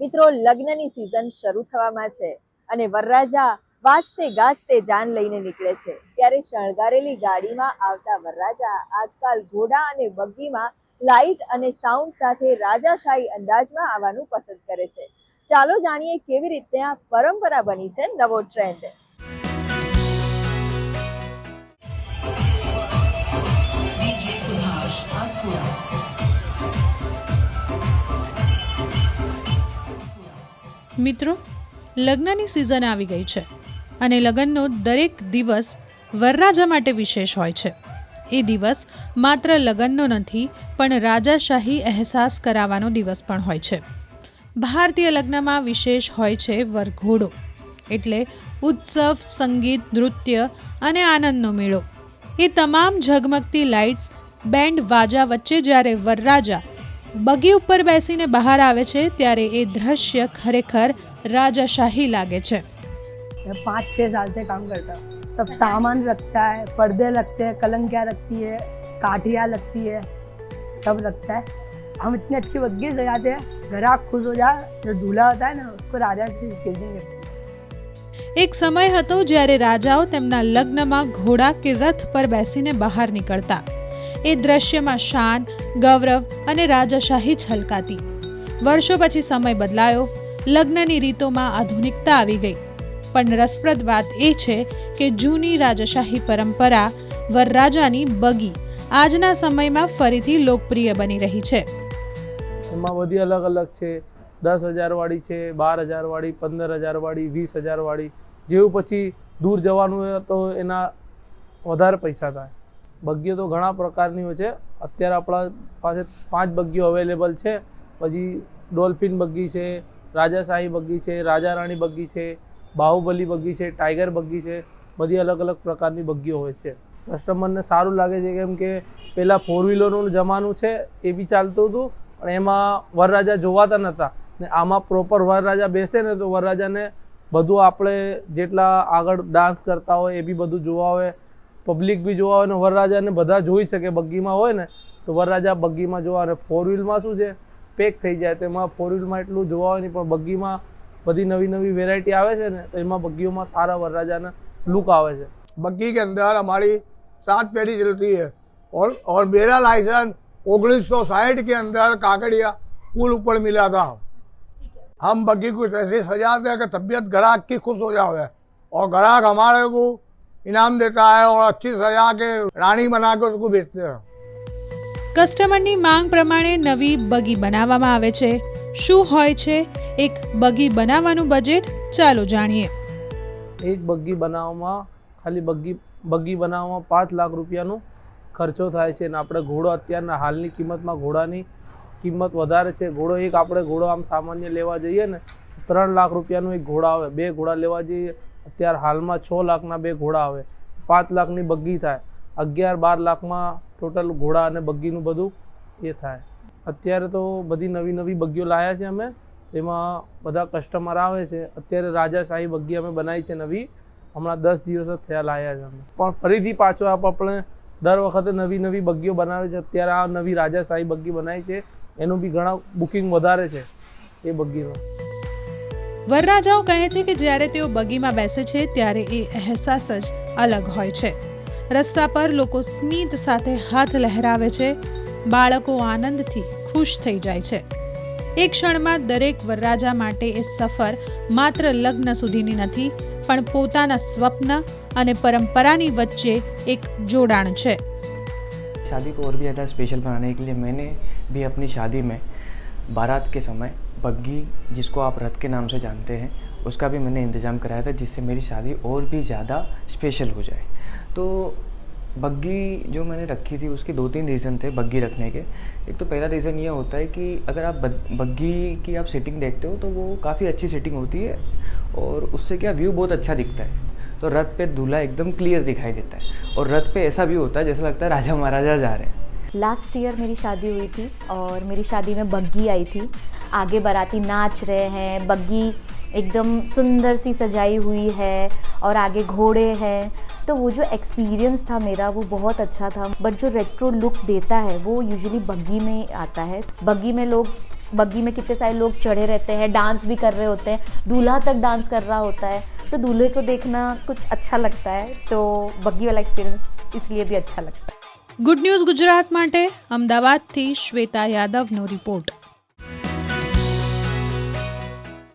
મિત્રો, લગ્નની સિઝન શરૂ થવામાં છે અને વરરાજા વાજતે ગાજતે જાન લઈને નીકળે છે. ત્યારે શણગારેલી ગાડીમાં આવતા વરરાજા આજકાલ ઘોડા અને બગ્ગીમાં લાઇટ અને સાઉન્ડ સાથે રાજાશાહી અંદાજમાં આવવાનું પસંદ કરે છે. ચાલો જાણીએ કેવી રીતે આ પરંપરા બની છે નવો ટ્રેન્ડ મિત્રો, લગ્નની સિઝન આવી ગઈ છે અને લગ્નનો દરેક દિવસ વરરાજા માટે વિશેષ હોય છે. એ દિવસ માત્ર લગ્નનો નથી, પણ રાજાશાહી અહેસાસ કરાવવાનો દિવસ પણ હોય છે. ભારતીય લગ્નમાં વિશેષ હોય છે વરઘોડો, એટલે ઉત્સવ, સંગીત, નૃત્ય અને આનંદનો મેળો. એ તમામ ઝગમગતી લાઇટ્સ બેન્ડ વાજા વચ્ચે જ્યારે વરરાજા બગી ઉપર બેસીને બહાર આવે છે ત્યારે એ દ્રશ્ય ખરેખર રાજાશાહી લાગે છે मैं पाँच छः साल से काम करता हूँ सब सामान रखता है पर्दे लगते हैं कलंकियाँ लगती है काठियाँ लगती है सब लगता है हम इतनी अच्छी बग्गी सजाते हैं ग्राहक खुश हो जाए जो दूल्हा होता है ना उसको राजा की फीलिंग लगती है એક સમય હતો જ્યારે રાજાઓ તેમના લગ્નમાં ઘોડા કે રથ પર બેસીને બહાર નીકળતા એ દ્રશ્યમાં શાન, ગૌરવ અને રાજાશાહી છલકાતી. વર્ષો પછી સમય બદલાયો, લગ્નની રીતોમાં આધુનિકતા આવી ગઈ. પણ રસપ્રદ વાત એ છે કે જૂની રાજાશાહી પરંપરા વરરાજાની બગી, આજના સમયમાં ફરીથી લોકપ્રિય બની રહી છે. એમાં બધી અલગ અલગ છે. દસ હજારવાળી છે, બાર હજારવાળી પંદર હજારવાળી વીસ હજારવાળી જેવું પછી દૂર જવાનું હોય તો એના વધારે પૈસા થાય. બગ્ગીઓ તો ઘણા પ્રકારની હોય છે. અત્યારે આપણા પાસે પાંચ બગ્ગીઓ અવેલેબલ છે. પછી ડોલ્ફિન બગ્ગી છે, રાજાશાહી બગ્ગી છે રાજા રાણી બગ્ગી છે, બાહુબલી બગ્ગી છે, ટાઈગર બગ્ગી છે. બધી અલગ અલગ પ્રકારની બગ્ગીઓ હોય છે. કસ્ટમરને સારું લાગે છે કેમ કે પહેલાં ફોર વ્હીલરનું જમાનું છે, એ બી ચાલતું હતું. પણ એમાં વરરાજા જોવાતા નહોતા ને આમાં પ્રોપર વરરાજા બેસે ને તો વરરાજાને બધું આપણે જેટલા આગળ ડાન્સ કરતા હોય એ બી બધું જોવા હોય પબ્લિક બી જોવા હોય ને વરરાજાને બધા જોઈ શકે બગ્ગીમાં હોય ને તો વરરાજા બગ્ગીમાં જોવા અને ફોર વ્હીલમાં શું છે પેક થઈ જાય તેમાં ફોર વ્હીલમાં એટલું જોવા હોય નહીં પણ બગ્ગીમાં બધી નવી નવી વેરાયટી આવે છે ને તો એમાં બગ્ગીઓમાં સારા વરરાજાના લુક આવે છે बग्गी के अंदर हमारी सात पेटी चलती है और और मेरा लाइसेंस उन्नीस सौ साठ के अंदर काकड़िया पुल ऊपर मिला था हम बग्गी को ऐसे सजाते हैं कि तबीयत ग्राहक की खुश हो जाए और ग्राहक हमारे को इनाम देता है और अच्छी सजा के रानी बना के उसको बेचते हैं કસ્ટમરની માંગ પ્રમાણે નવી બગી બનાવવામાં આવે છે શું હોય છે એક બગી બનાવવાનું બજેટ ચાલો જાણીએ એક બગ્ગી બનાવવામાં ખાલી બગ્ગી બગ્ગી બનાવવામાં પાંચ લાખ રૂપિયાનો ખર્ચો થાય છે અને આપણે ઘોડો અત્યારના હાલની કિંમતમાં ઘોડાની કિંમત વધારે છે ઘોડો એક આપણે ઘોડો આમ સામાન્ય લેવા જઈએ ને ત્રણ લાખ રૂપિયાનો એક ઘોડા આવે બે ઘોડા લેવા જઈએ અત્યારે હાલમાં છ લાખના બે ઘોડા આવે. પાંચ લાખની બગ્ગી થાય. અગિયાર બાર લાખમાં ટોટલ ઘોડા અને બગ્ગીનું બધું એ થાય. અત્યારે તો બધી નવી નવી બગ્ગીઓ લાવ્યા છે અમે. તેમાં બધા કસ્ટમર આવે છે. અત્યારે રાજાશાહી બગ્ગી અમે બનાવી છે નવી. હમણાં દસ દિવસ જ થયા લાવ્યા છે અમે. પણ ફરીથી પાછો આપ આપણે દર વખતે નવી નવી બગ્ગીઓ બનાવે છે. અત્યારે આ નવી રાજાશાહી બગ્ગી બનાવી છે. એનું બી ઘણા બુકિંગ વધારે છે એ બગ્ગીનું વરરાજાઓ કહે છે કે જ્યારે તેઓ બગીમાં બેસે છે ત્યારે એ અહેસાસ જ અલગ હોય છે રસ્તા પર લોકો સ્મિત સાથે હાથ લહેરાવે છે બાળકો આનંદથી ખુશ થઈ જાય છે એક ક્ષણમાં દરેક વરરાજા માટે એ સફર માત્ર લગ્ન સુધીની નથી પણ પોતાના સ્વપ્ન અને પરંપરાની વચ્ચે એક જોડાણ છે शादी को और भी ज़्यादा स्पेशल बनाने के लिए मैंने भी अपनी शादी में बारात के समय बग्घी जिसको आप रथ के नाम से जानते हैं, उसका भी मैंने इंतज़ाम कराया था, जिससे मेरी शादी और भी ज़्यादा स्पेशल हो जाए। तो बग्घी जो मैंने रखी थी, उसके दो तीन रीज़न थे बग्घी रखने के। एक तो पहला रीज़न ये होता है कि अगर आप बग- बग्घी की आप सेटिंग देखते हो तो वो काफ़ी अच्छी सेटिंग होती है और उससे क्या व्यू बहुत अच्छा दिखता है। तो रथ पे दूल्हा एकदम क्लियर दिखाई देता है और रथ पे ऐसा भी होता है, जैसा लगता है राजा महाराजा जा रहे हैं। लास्ट ईयर मेरी शादी हुई थी और मेरी शादी में बग्गी आई थी। आगे बाराती नाच रहे हैं, बग्गी एकदम सुंदर सी सजाई हुई है और आगे घोड़े हैं। तो वो जो एक्सपीरियंस था मेरा वो बहुत अच्छा था बट जो रेट्रो लुक देता है वो यूजुअली बग्गी में आता है। बग्गी में लोग, बग्गी में कितने सारे लोग चढ़े रहते हैं डांस भी कर रहे होते हैं, दूल्हा तक डांस कर रहा होता है। तो दूल्हे को देखना कुछ अच्छा लगता है तो बग्गी वाला एक्सपीरियंस इसलिए भी अच्छा लगता है। ગુડ ન્યૂઝ ગુજરાત માટે અમદાવાદથી શ્વેતા યાદવનો રિપોર્ટ